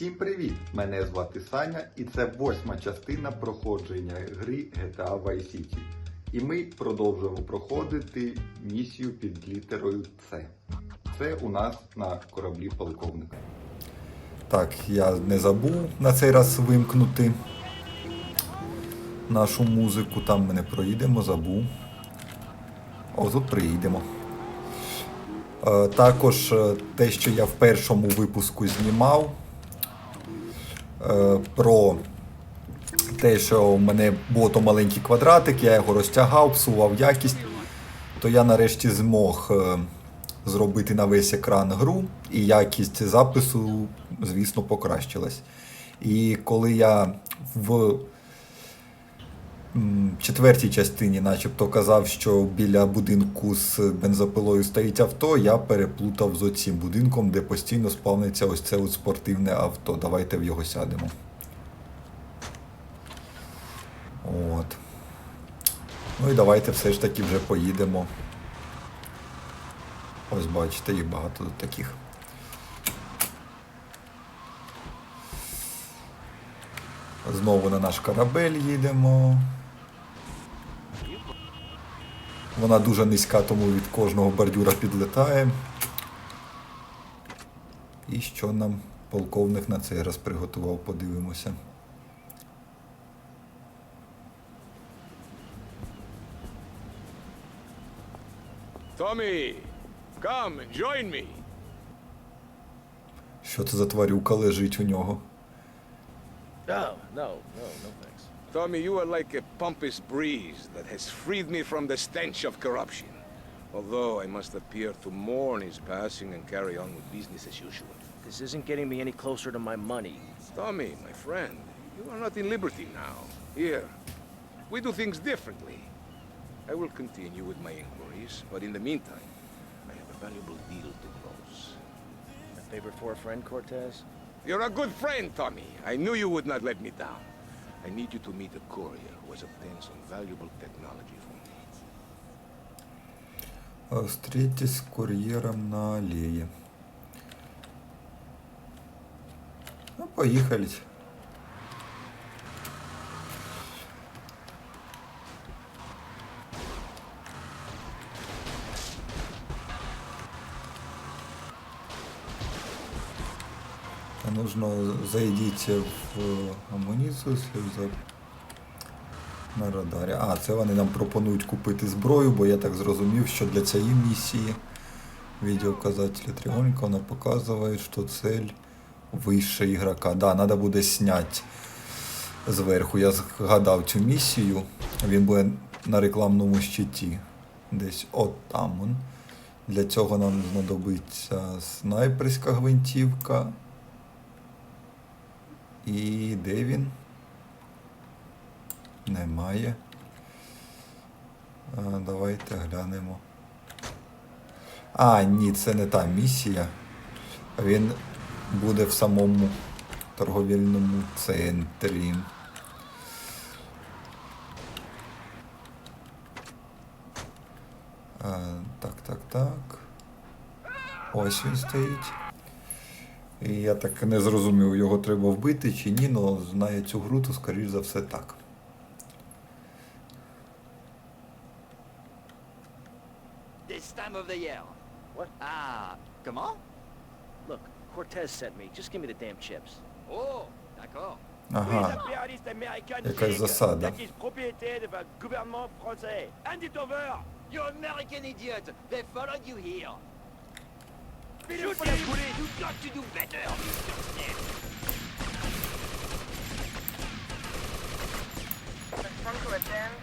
Всім привіт! Мене звати Саня і це восьма частина проходження гри GTA Vice City. І ми продовжуємо проходити місію під літерою С. Це у нас на кораблі полковника. Так, я не забув на цей раз вимкнути нашу музику. Там ми не проїдемо, забув. О, тут приїдемо. Е, Також е, те, що я в першому випуску знімав про те, що в мене був то маленький квадратик, я його розтягав, псував якість, то я нарешті змог е, зробити на весь екран гру, і якість запису, звісно, покращилась. І коли я в четвертій частині, начебто, казав, що біля будинку з бензопилою стоїть авто, я переплутав з оцим будинком, де постійно спавниться ось це от спортивне авто. Давайте в його сядемо. От. Ну і давайте все ж таки вже поїдемо. Ось бачите, їх багато таких. Знову на наш корабель їдемо. Вона дуже низька, тому від кожного бордюра підлетає. І що нам полковник на цей раз приготував, подивимося. Tommy, come and join me. Що це за тварюка лежить у нього? No, no, no, no thanks. Tommy, you are like a pompous breeze that has freed me from the stench of corruption. Although I must appear to mourn his passing and carry on with business as usual. This isn't getting me any closer to my money. Tommy, my friend, you are not in liberty now. Here, we do things differently. I will continue with my inquiries, but in the meantime, I have a valuable deal to close. A favor for a friend, Cortez? You're a good friend, Tommy. I knew you would not let me down. I need you to meet a courier who has obtained some valuable technology for me. Встретитесь с курьером на аллее. Ну, поехали. А Нужно зайдите в амуніцію, на радарі. А, це вони нам пропонують купити зброю, бо я так зрозумів, що для цієї місії відеоуказателя треугольника вона показує, що цель вище ігрока. Да, треба буде зняти зверху. Я згадав цю місію. Він буде на рекламному щиті. Десь от там. Для цього нам знадобиться снайперська гвинтівка. І де він? Немає. Давайте глянемо. А, ні, це не та місія. Він буде в самому торговельному центрі. Так, так, так. Ось він стоїть. І я так не зрозумів, його треба вбити чи ні, але знає цю гру, то скоріш за все так. This time of the year. What? Ah, comment Look, Cortez sent me. Just give me the damn chips. Oh, d'accord. Ага, Якась засада. acquise propriété de votre gouvernement français. Hand it over! You American idiot! They followed you here. Shoot! You got to do better, Mr. Smith!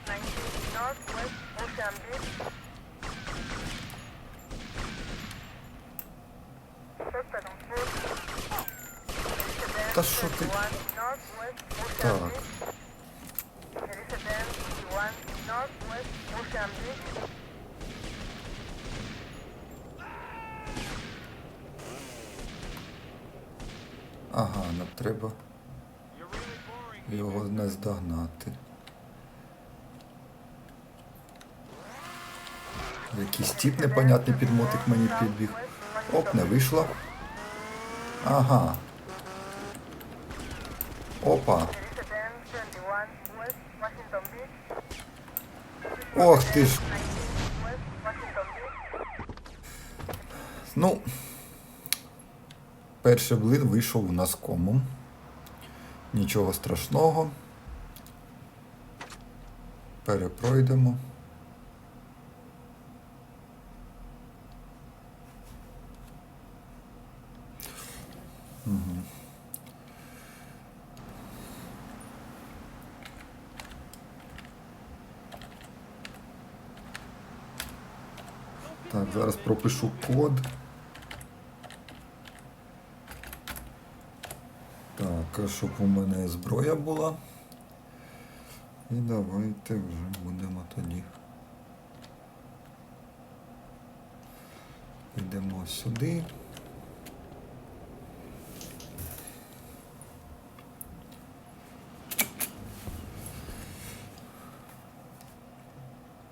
19 north, west, Ocean Beach. Suspect on foot. Northwest, Ocean Beach. Ага, нам треба його не здогнати. Якийсь тип непонятний підмотик мені підбіг. Оп, не вийшло. Ага. Опа. Elizabeth 71 West Washington Beach. Ох ти ж. 19 West Washington Beach. Ну. Перший блин вийшов у нас комом. Нічого страшного. Перепройдемо. Мгм. Так, зараз пропишу код. Так, щоб у мене зброя була. І давайте вже будемо тоді. Йдемо сюди.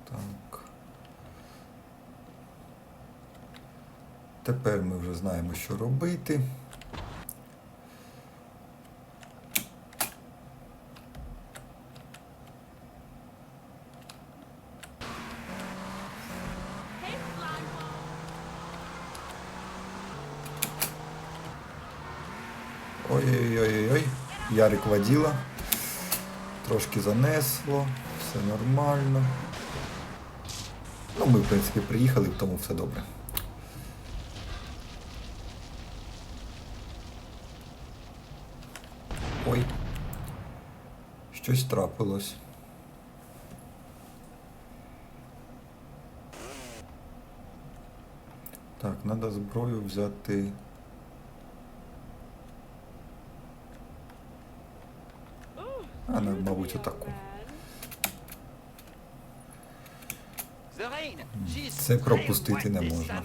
Так. Тепер ми вже знаємо, що робити. Ой-ой-ой-ой. Ярик водила. Трошки занесло. Все нормально. Ну, ми, в принципі, приїхали, тому все добре. Ой. Щось трапилось. Так, треба зброю взяти. А, ну, мабуть, отаку. Це пропустити не можна.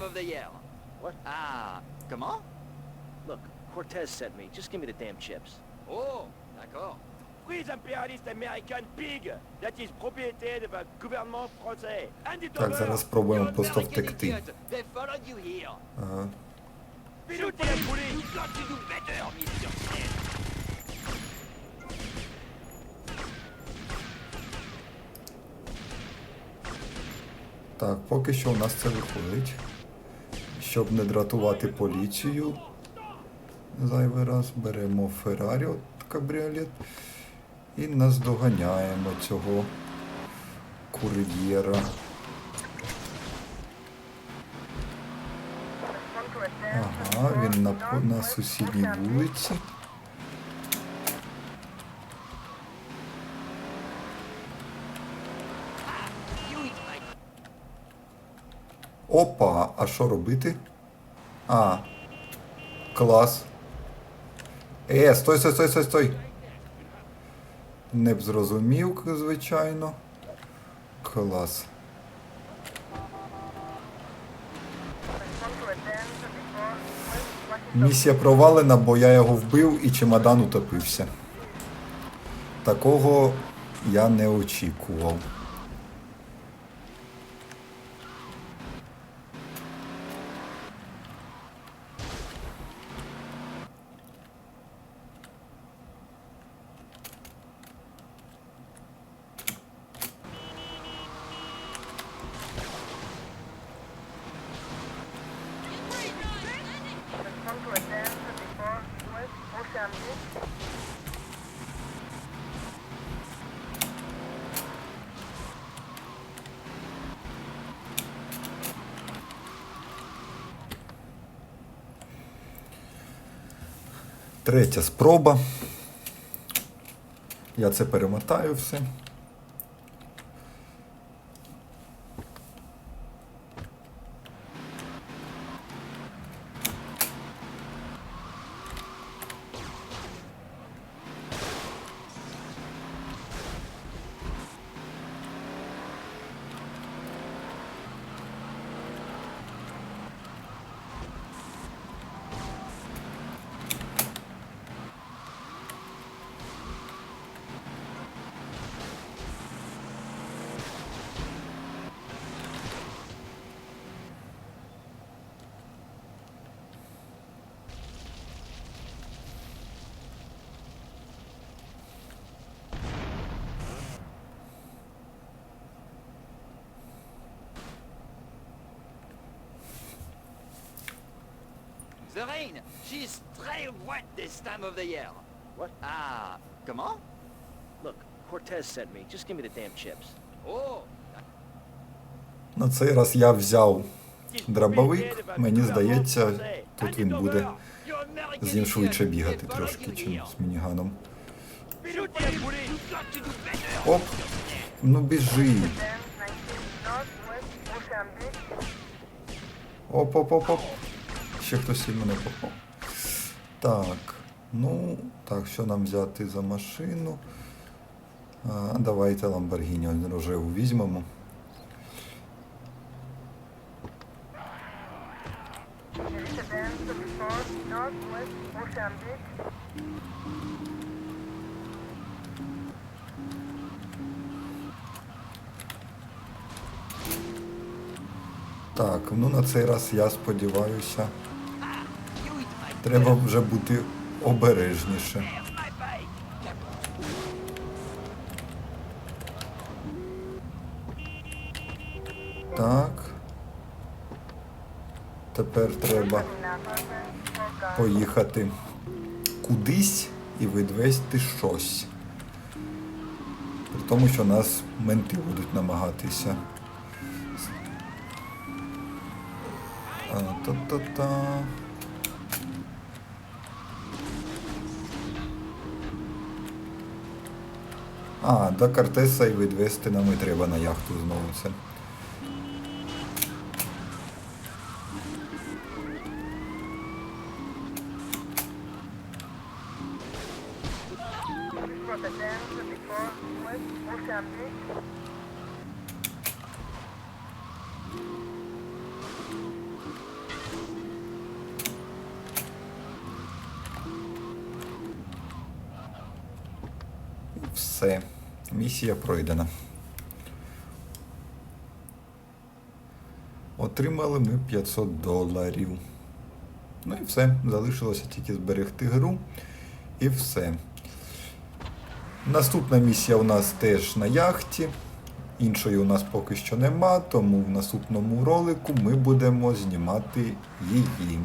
Ah? Look, Cortez sent me. Just give me the damn chips. Oh, d'accord. Prise impérialiste américaine pig. That is propriété de votre gouvernement français. Hand it Так, зараз спробуємо просто втекти. Ага. Так, поки що у нас це виходить. Щоб не дратувати поліцію. Зайвий раз беремо Феррарі, кабріолет. І наздоганяємо цього кур'єра. Ага, він на, на сусідній вулиці. Опа, а що робити? А. Клас. Е, стой, стой, стой, стой, стой. Не б зрозумів, звичайно. Клас. Respond to attend 24 West Washington Місія провалена, бо я його вбив і чемодан утопився. Такого я не очікував. Respond to attend 24 West Ocean Beach. Третя спроба. Я це перемотаю все. Verine, she's très wet this time of the year. What? Ah, comment? Look, Cortez sent me. Just give me the damn chips. Oh, На цей раз я взяв дробовик. Мені здається, тут він буде з ним швидше бігати трошки, чим з мініганом. Оп! Ну біжи! 10, Ще хтось і мене попав. Так, ну, так, що нам взяти за машину? А, давайте Lamborghini рожеву візьмемо. Elizabeth 34 Northwest Mozambique. Так, ну на цей раз я сподіваюся, треба вже бути обережніше. Так. Тепер треба поїхати кудись і відвести щось. При тому, що нас менти будуть намагатися. Та-та-та. А, до Кортеса і відвести нам і треба на яхту знову це. Rotterdam 34 West Mozambique. Все. Місія пройдена. Отримали ми 500 доларів. Ну і все. Залишилося тільки зберегти гру. І все. Наступна місія у нас теж на яхті. Іншої у нас поки що нема, тому в наступному ролику ми будемо знімати її.